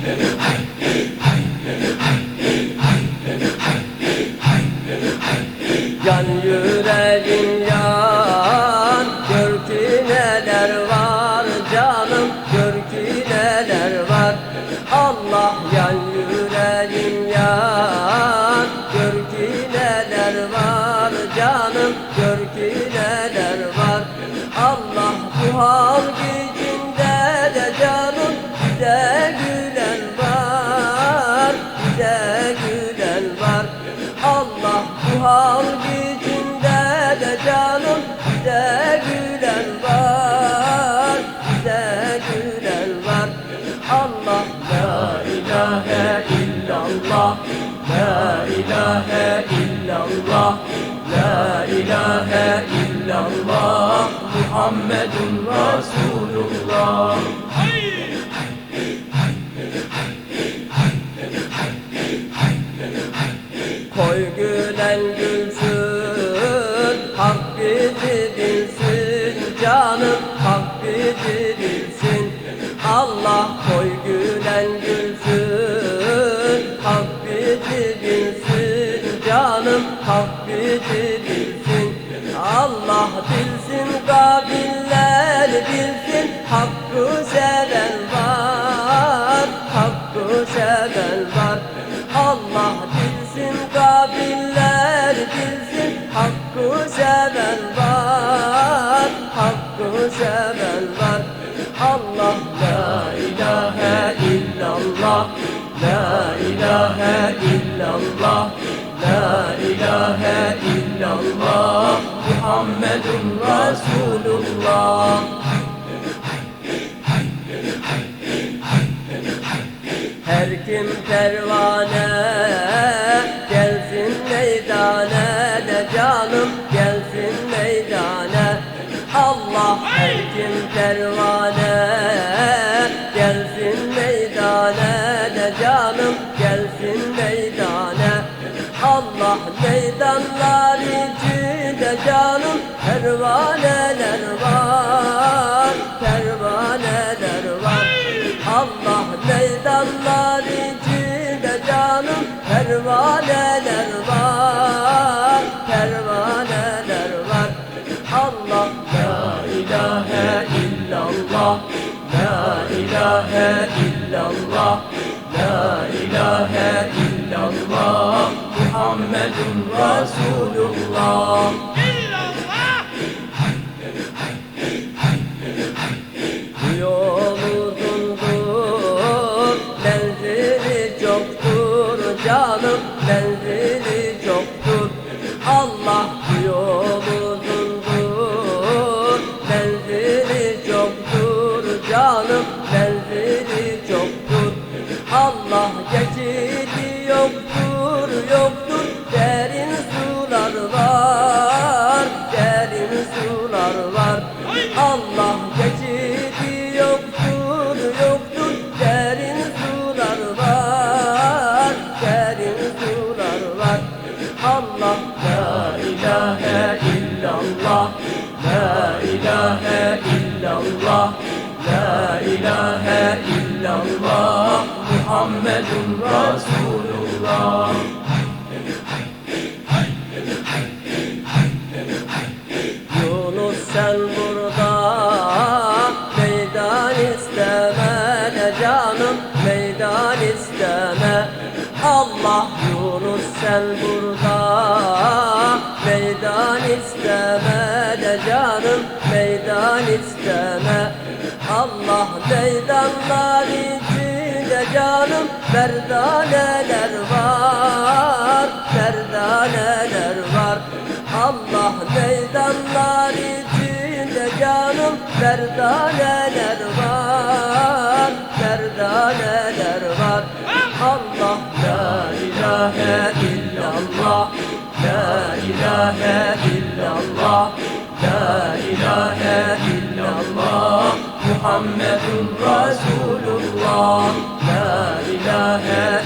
Yan yüreğim yan Gör ki neler var canım Gör neler var Allah yan yüreğim yan Gör neler var canım Gör neler var Allah bu hal hal gücünde de canım Bize gülen var Bize gülen var. Allah la ilahe illallah La ilahe illallah La ilahe illallah. Muhammedun Resulullah Koy gülen gülsün Allah koy gülen gülsün Hak bizi bilsin Canım hak bizi bilsin. Allah bilsin kabiller bilsin Hakkı seven var Hakkı seven var Seven var. Allah la ilahe illallah La ilahe illallah La ilahe illallah. Muhammedun Resulullah Her kim pervane Allah her kim pervane. Gelsin meydane de canım gelsin meydane. Allah meydanlar içinde canım pervaneler var pervaneler var. Allah meydanlar içinde canım pervaneler var pervaneler Uzundur, menzili çoktur canım, menzili çoktur. Allah bu yol uzundur, menzili çoktur canım, menzili çoktur. Allah var. Allah geçidi yoktur, yoktur, derin sular var, derin sular var. Allah la ilahe illallah, la ilahe illallah, la ilahe illallah, Muhammedun Resulullah. Allah Yunus sen burada meydan isteme de canım meydan isteme. Allah meydanlar içinde canım merdaneler var merdaneler var. Allah meydanlar içinde canım merdaneler var merdaneler var Allah la ilahe illallah la ilahe illallah la ilahe illallah Muhammedun Resulullah La ilahe